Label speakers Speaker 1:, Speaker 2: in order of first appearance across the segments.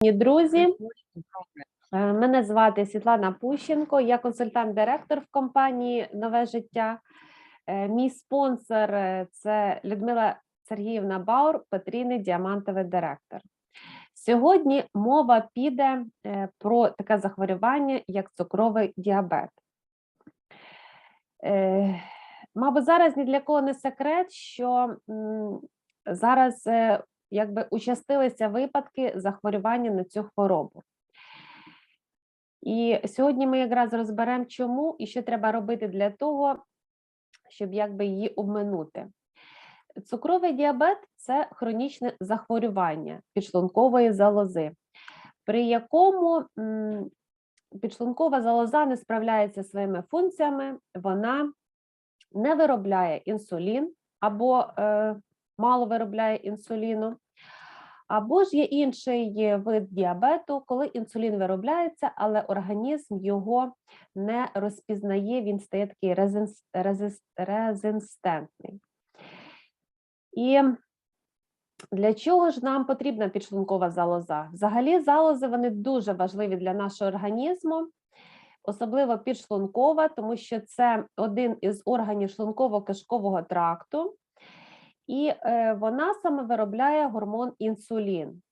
Speaker 1: Друзі, Е, Мене звати Світлана Пущенко, я консультант-директор в компанії Нове життя. Е, Мій спонсор е, це Людмила Сергіївна Баур, потрійний діамантовий директор. Сьогодні мова піде про таке захворювання, як цукровий діабет. Мабуть, зараз ні для кого не секрет, що зараз якби участилися випадки захворювання на цю хворобу. І сьогодні ми якраз розберемо, чому і що треба робити для того, щоб якби її обминути. Цукровий діабет це хронічне захворювання підшлункової залози, при якому підшлункова залоза не справляється своїми функціями, вона не виробляє інсулін або е, мало виробляє інсуліну. Або ж є інший вид діабету, коли інсулін виробляється, але організм його не розпізнає, він стає такий резинс- резис- резистентний. І для чого ж нам потрібна підшлункова залоза? Взагалі, залози вони дуже важливі для нашого організму, особливо підшлункова, тому що це один із органів шлунково-кишкового тракту і е, вона саме виробляє гормон інсулін.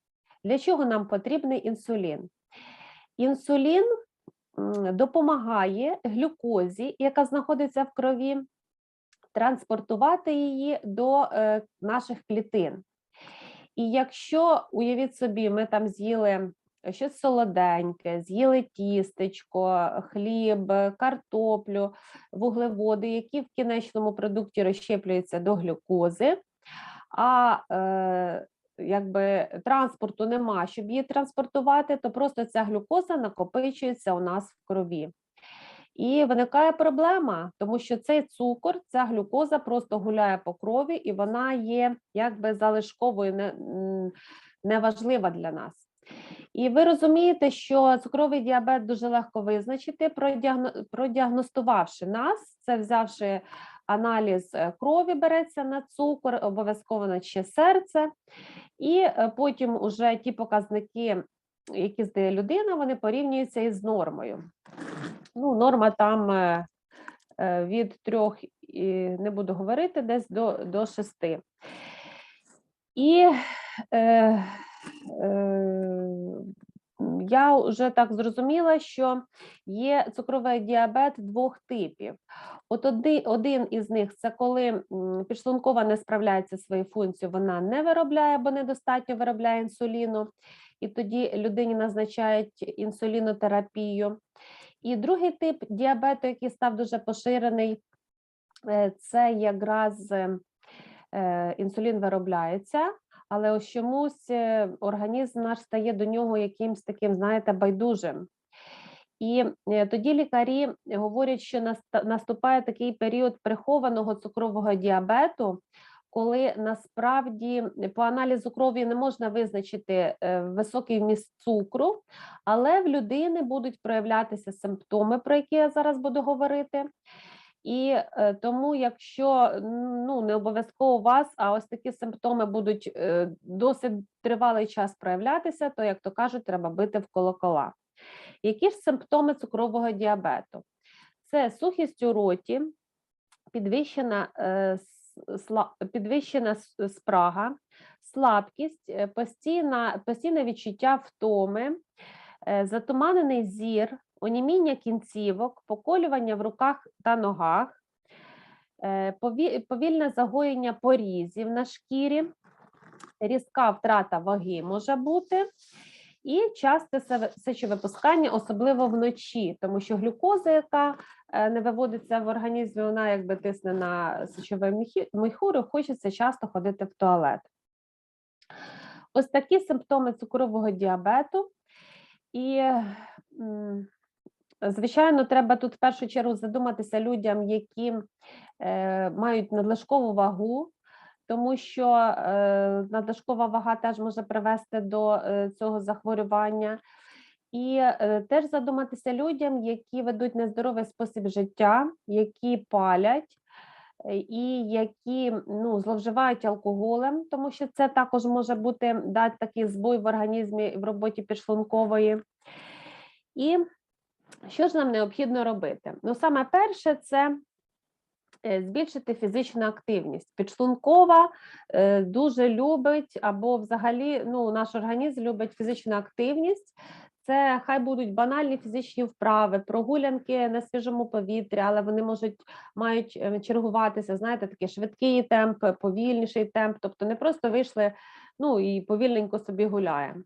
Speaker 1: Для чого нам потрібний інсулін? Інсулін допомагає глюкозі, яка знаходиться в крові, транспортувати її до е, наших клітин. І якщо, уявіть собі, ми там з'їли щось солоденьке, з'їли тістечко, хліб, картоплю, вуглеводи, які в кінечному продукті розщеплюються до глюкози, а е, якби транспорту нема, щоб її транспортувати, то просто ця глюкоза накопичується у нас в крові. І виникає проблема, тому що цей цукор, ця глюкоза просто гуляє по крові, і вона є якби залишковою, не, неважлива для нас. І ви розумієте, що цукровий діабет дуже легко визначити, продіагностувавши нас, це взявши аналіз е, крові, береться на цукор, обов'язково на ще серце, і е, потім уже ті показники, які здає людина, вони порівнюються із нормою. Ну, норма там е, від трьох, не буду говорити, десь до, до шести. І я вже так зрозуміла, що є цукровий діабет двох типів. От один, із них це коли підшлункова не справляється своєю функцією, вона не виробляє або недостатньо виробляє інсуліну, і тоді людині назначають інсулінотерапію. І другий тип діабету, який став дуже поширений, е, це якраз е, е, інсулін виробляється, але ось чомусь е, організм наш стає до нього якимсь таким, знаєте, байдужим. І е, тоді лікарі говорять, що наступає такий період прихованого цукрового діабету, коли насправді по аналізу крові не можна визначити е, високий вміст цукру, але в людини будуть проявлятися симптоми, про які я зараз буду говорити. І е, тому, якщо ну не обов'язково у вас, а ось такі симптоми будуть е, досить тривалий час проявлятися, то як то кажуть, треба бити в колокола. Які ж симптоми цукрового діабету? Це сухість у роті, підвищена, е, підвищена спрага, слабкість, постійна, постійне відчуття втоми, затуманений зір, оніміння кінцівок, поколювання в руках та ногах, е, повільне загоєння порізів на шкірі, різка втрата ваги може бути. І часте сечовипускання, особливо вночі, тому що глюкоза, яка е, не виводиться в організмі, вона якби тисне на сечове міхі- міхуру, хочеться часто ходити в туалет. Ось такі симптоми цукрового діабету. І, звичайно, треба тут в першу чергу задуматися людям, які е, мають надлишкову вагу, тому що е, надлишкова вага теж може привести до е, цього захворювання. І е, теж задуматися людям, які ведуть нездоровий спосіб життя, які палять, е, і які ну, зловживають алкоголем, тому що це також може бути дати такий збой в організмі в роботі підшлункової. І що ж нам необхідно робити? Ну, саме перше, це е, збільшити фізичну активність. Підшлункова е, дуже любить, або взагалі ну, наш організм любить фізичну активність. Це хай будуть банальні фізичні вправи, прогулянки на свіжому повітрі, але вони можуть мають е, чергуватися, знаєте, такий швидкий темп, повільніший темп, тобто не просто вийшли ну і повільненько собі гуляємо.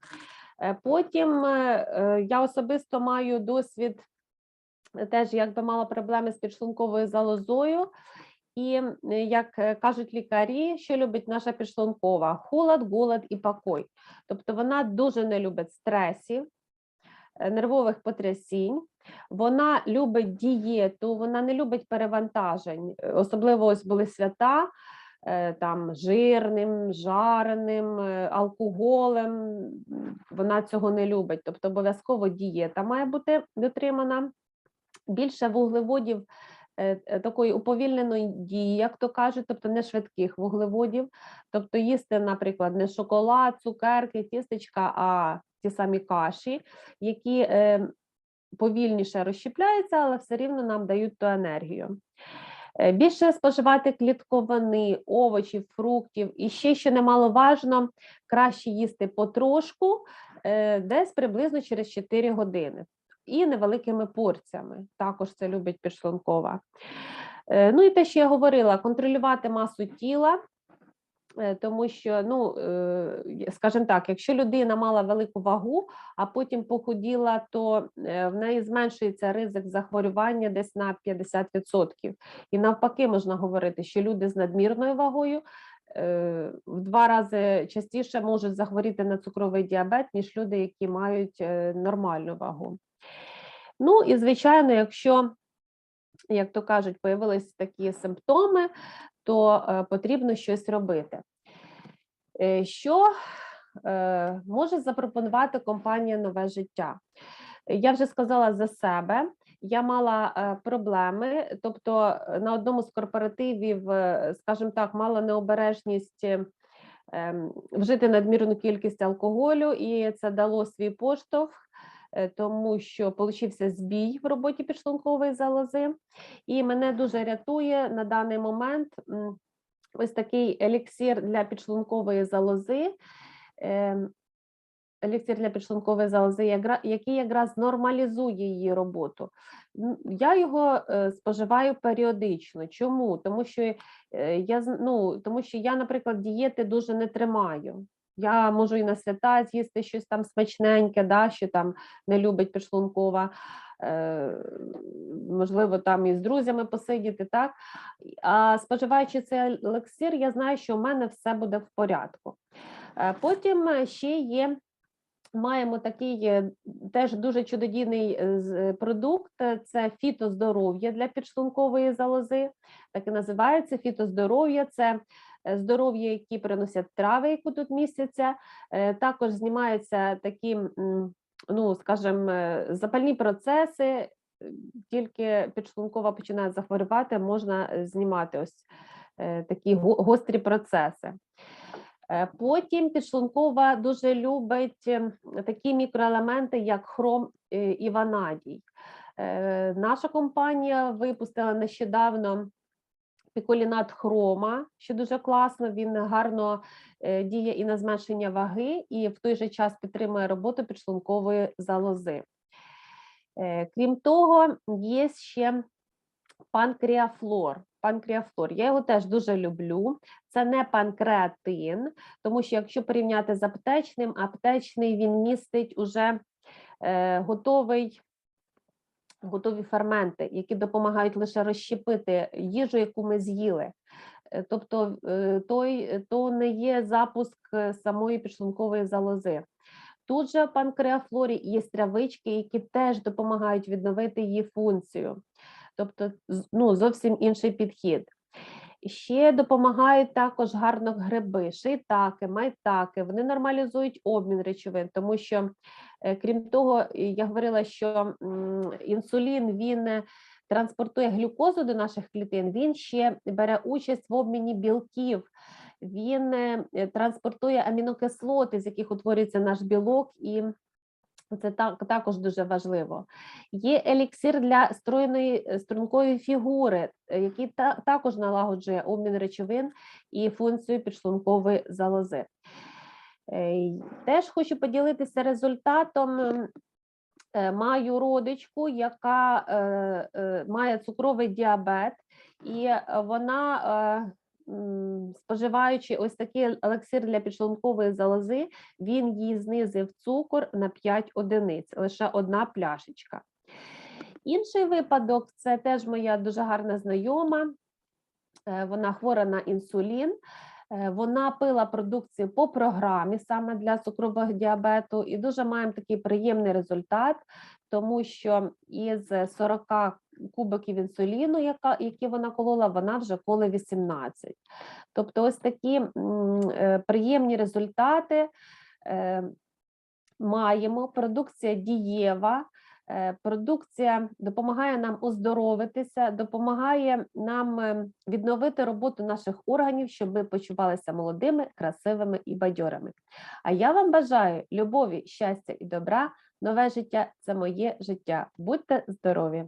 Speaker 1: Е, Потім е, е, я особисто маю досвід, теж якби мала проблеми з підшлунковою залозою. І як кажуть лікарі, що любить наша підшлункова? Холод, голод і покой. Тобто вона дуже не любить стресів, нервових потрясінь. Вона любить дієту, вона не любить перевантажень. Особливо ось були свята там жирним, жареним, е, алкоголем. Вона цього не любить. Тобто обов'язково дієта має бути дотримана. Більше вуглеводів е, е, такої уповільненої дії, як то кажуть, тобто не швидких вуглеводів. Тобто їсти, наприклад, не шоколад, цукерки, тістечка, а ті самі каші, які е, повільніше розщепляються, але все рівно нам дають ту енергію. Е, Більше споживати клітковини, овочів, фруктів. І ще, що немаловажно, краще їсти потрошку, е, десь приблизно через 4 години. І невеликими порціями. Також це любить підшлункова. Е, Ну і те, що я говорила, контролювати масу тіла, тому що, ну, е, скажімо так, якщо людина мала велику вагу, а потім похуділа, то е, в неї зменшується ризик захворювання десь на 50%. І навпаки, можна говорити, що люди з надмірною вагою е, в два рази частіше можуть захворіти на цукровий діабет, ніж люди, які мають е, нормальну вагу. Ну і звичайно, якщо, як то кажуть, появились такі симптоми, то е, потрібно щось робити. Е, Що е, може запропонувати компанія Нове життя? Я вже сказала за себе. Я мала проблеми, тобто на одному з корпоративів, скажімо так, мала необережність ем, вжити надмірну кількість алкоголю, і це дало свій поштовх тому що получився збій в роботі підшлункової залози, і мене дуже рятує на даний момент ось такий еліксир для підшлункової залози. ем, Еліксир для підшлункової залози, який якраз нормалізує її роботу. Я його е, споживаю періодично. Чому? Тому що е, я ну, тому що я, наприклад, дієти дуже не тримаю. Я можу і на свята з'їсти щось там смачненьке, да, що там не любить підшлункова, е, можливо, там і з друзями посидіти, так. А споживаючи цей елексир, я знаю, що у мене все буде в порядку. Е, Потім ще є. Маємо такий е, теж дуже чудодійний е, продукт. Це фітоздоров'я для підшлункової залози. Так і називається фітоздоров'я. Це здоров'я, які приносять трави, які тут містяться. Е, Також знімаються такі, ну скажімо, е, запальні процеси. е, Тільки підшлункова починає захворювати, можна знімати ось такі гострі процеси. Потім підшлункова дуже любить ем, такі мікроелементи, як хром і ванадій. Наша компанія випустила нещодавно піколінат хрома, що дуже класно. Він гарно е, діє і на зменшення ваги, і в той же час підтримує роботу підшлункової залози. Е, Крім того, є ще панкреафлор. Панкреафлор. Я його теж дуже люблю. Це не панкреатин, тому що якщо порівняти з аптечним, аптечний він містить уже е, готовий. Готові ферменти, які допомагають лише розщепити їжу, яку ми з'їли. Е, Тобто е, той, то не є запуск е, самої підшлункової залози. Тут же панкреафлорі є стрявички, які теж допомагають відновити її функцію. Тобто ну, зовсім інший підхід. Ще допомагають також гарно гриби, шийтаки, майтаки. Вони нормалізують обмін речовин, тому що, е, крім того, я говорила, що інсулін він е, транспортує глюкозу до наших клітин, він ще бере участь в обміні білків, він е, транспортує амінокислоти, з яких утворюється наш білок, і це так, також дуже важливо. Є еліксир для стройної е, стрункої фігури, е, який та, також налагоджує обмін речовин і функцію підшлункової залози. Е, Теж хочу поділитися результатом. ем, Маю родичку, яка має цукровий діабет, і вона, споживаючи ось такий елексир для підшлункової залози, він їй знизив цукор на 5 одиниць, лише одна пляшечка. Інший випадок це теж моя дуже гарна знайома. е, Вона хвора на інсулін. Е, Вона пила продукцію по програмі саме для цукрового діабету, і дуже маємо такий приємний результат, тому що із 40 кубиків інсуліну, яка, які вона колола, вона вже коле 18. Тобто, ось такі е, приємні результати е, маємо. Продукція дієва. Е, Продукція допомагає нам оздоровитися, допомагає нам е, відновити роботу наших органів, щоб ми почувалися молодими, красивими і бадьорими. А я вам бажаю любові, щастя і добра. Нове життя це моє життя. Будьте здорові!